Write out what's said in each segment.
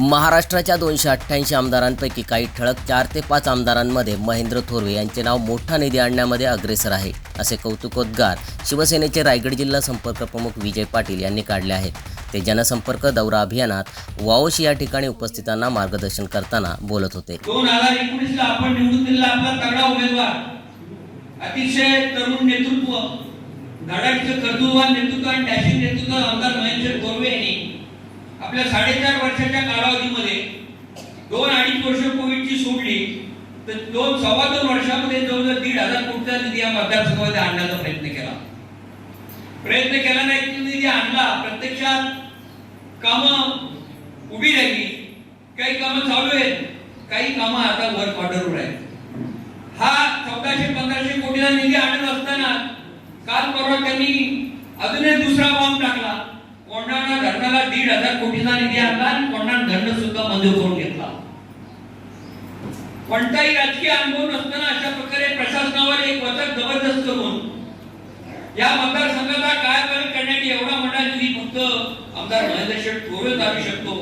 महाराष्ट्राच्या दोनशे अठ्ठ्याऐंशी आमदारांपैकी काही ठळक चार ते पाच आमदारांमध्ये महेंद्र थोरवे यांचे नाव मोठा निधी आणण्यामध्ये अग्रेसर आहे असे कौतुकोद्गार शिवसेनेचे रायगड जिल्हा संपर्क प्रमुख विजय पाटील यांनी काढले आहेत. ते जनसंपर्क दौरा अभियानात वाओशी या ठिकाणी उपस्थितांना मार्गदर्शन करताना बोलत होते. दोन हजार एकोणीस ला आपण निवडून दिलेला आपला तगडा उमेदवार अतिशय तरुण नेतृत्व धडाडीचं कर्तृत्व नेतृत्व आणि डॅशिंग नेतृत्व आमदार महेंद्र थोरवे यांनी आपल्या साडेचार वर्षाच्या कालावधीमध्ये दोन अडीच वर्ष कोविडची सोडली तर दोन सव्वा दोन वर्षामध्ये जवळजवळ दीड हजार कोटीचा निधी या मतदारसंघामध्ये आणण्याचा प्रयत्न केला. प्रयत्न केला नाही निधी आणला. प्रत्यक्षात कामं उभी राहिली. काही कामं चालू आहेत काही कामं आता वर्क ऑर्डरवर आहेत. हा चौदाशे पंधराशे कोटीचा निधी आणत असताना काल परवा त्यांनी अजून एक दुसरा बॉम्ब टाकला. कोंढाणा धरणाला दीड हजार कोटीचा निधी आणला आणि कोंढाण धरण सुद्धा मंजूर करून घेतला. कोणताही राजकीय अनुभव नसताना अशा प्रकारे प्रशासनावर एक वचक जबरदस्त करून या मतदारसंघाचा कायापालट करण्यासाठी एवढा मोठा निधी फक्त आमदार महेंद्र शेठ थोरवे आणू शकतो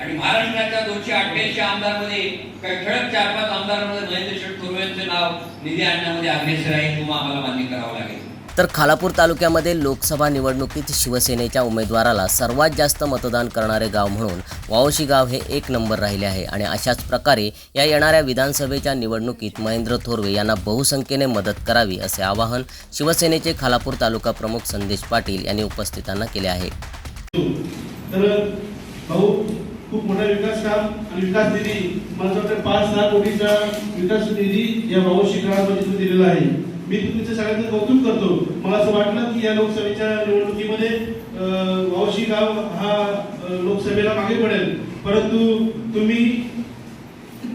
आणि महाराष्ट्राच्या दोनशे अठ्ठ्याऐंशी आमदारमध्ये काही ठळक चार पाच आमदारांमध्ये महेंद्र शेठ थोरवे यांचं नाव निधी आणण्यामध्ये अग्रेसर आहे किंवा आम्हाला मान्य करावं लागेल. तर खालापूर तालुक्यामध्ये लोकसभा निवडणुकीत शिवसेनेच्या उमेदवाराला सर्वात जास्त मतदान करणारे गाव म्हणून वावशी गाव हे एक नंबर राहिले आहे. आणि अशाच प्रकारे या येणाऱ्या विधानसभेच्या निवडणुकीत महेंद्र थोरवे यांना बहुसंख्येने मदत करावी असे आवाहन शिवसेनेचे खालापूर तालुका प्रमुख संदेश पाटील यांनी उपस्थितांना केले आहे. खूप मोठा विकास काम आणि विकास निधी. मला वाटतं पाच सहा कोटीचा विकास निधी या भाऊ शिखरामध्ये दिलेला आहे. मी तुमचं सगळ्यांचं कौतुक करतो. मला असं वाटलं की या लोकसभेच्या निवडणुकीमध्ये वावशी गाव हा लोकसभेला मागे पडेल. परंतु तुम्ही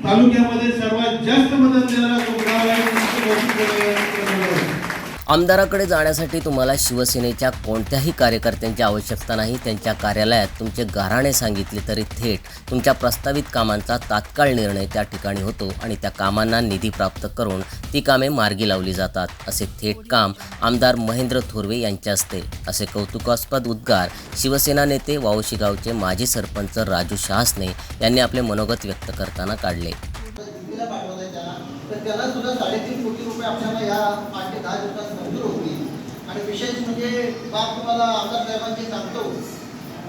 तालुक्यामध्ये सर्वात जास्त मदत देणारा गाव आहे. आमदाराकडे जाण्यासाठी तुम्हाला शिवसेनेच्या कोणत्याही कार्यकर्त्यांची आवश्यकता नाही. त्यांच्या कार्यालयात तुमचे गाराणे सांगितले तरी थेट तुमच्या प्रस्तावित कामांचा तात्काळ निर्णय त्या ठिकाणी होतो आणि त्या कामांना निधी प्राप्त करून ती कामे मार्गी लावली जातात. असे थेट काम आमदार महेंद्र थोरवे यांचे असते असे कौतुकास्पद उद्गार शिवसेना नेते वावशी गावचे माजी सरपंच राजू शहासने यांनी आपले मनोगत व्यक्त करताना काढले. त्याला सुद्धा साडेतीन कोटी रुपये आपल्याला या आठ ते दहा दिवसात मंजूर होतील. आणि विशेष म्हणजे बाब तुम्हाला आमदार साहेबांची सांगतो.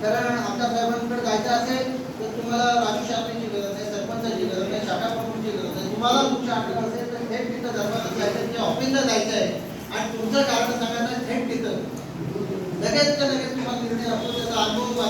कारण आमदार साहेबांकडे जायचं असेल तर तुम्हाला राजू शास्त्रीची गरज आहे सरपंचाची गरज आहे शाखा प्रमुखची गरज आहे. तुम्हाला तुमच्या आठवण असेल तर थेट तिथं दरबारात जायचं ते ऑफिसला जायचं आहे. आणि तुमचं कारण सांगायचं थेट तिथं. लगेच तर लगेच तुम्हाला निर्णय असतो त्याचा अनुभव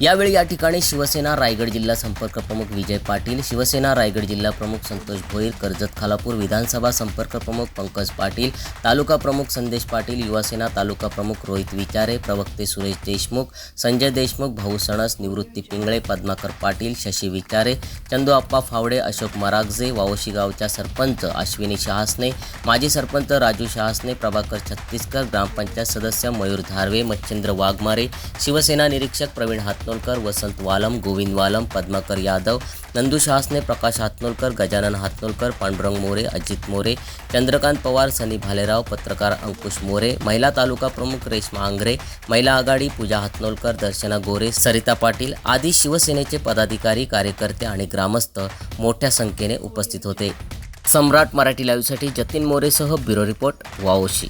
यावेळी या ठिकाणी शिवसेना रायगड जिल्हा संपर्क प्रमुख विजय पाटील शिवसेना रायगड जिल्हा प्रमुख संतोष भोईर कर्जत खालापूर विधानसभा संपर्क प्रमुख पंकज पाटील तालुका प्रमुख संदेश पाटील युवासेना तालुका प्रमुख रोहित विचारे प्रवक्ते सुरेश देशमुख संजय देशमुख भाऊ सणस निवृत्ती पिंगळे पद्माकर पाटील शशी विचारे चंदूआप्पा फावडे अशोक मरागजे वावशी गावच्या सरपंच अश्विनी शहासने माजी सरपंच राजू शहासने प्रभाकर छत्तीसकर ग्रामपंचायत सदस्य मयूर धारवे मच्छिंद्र वाघमारे शिवसेना निरीक्षक प्रवीण हात हातनोलकर वसंत वालम गोविंद वालम पद्माकर यादव नंदू शासने प्रकाश हातनोलकर गजानन हातनोलकर पांडुरंग मोरे अजित मोरे चंद्रकांत पवार सनी भालेराव पत्रकार अंकुश मोरे महिला तालुका प्रमुख रेश्मा आंग्रे महिला आघाडी पूजा हातनोलकर दर्शना गोरे सरिता पाटील आदी शिवसेनेचे पदाधिकारी कार्यकर्ते आणि ग्रामस्थ मोठ्या संख्येने उपस्थित होते. सम्राट मराठी लाईव्हसाठी जतीन मोरेसह ब्युरो रिपोर्ट वाओशी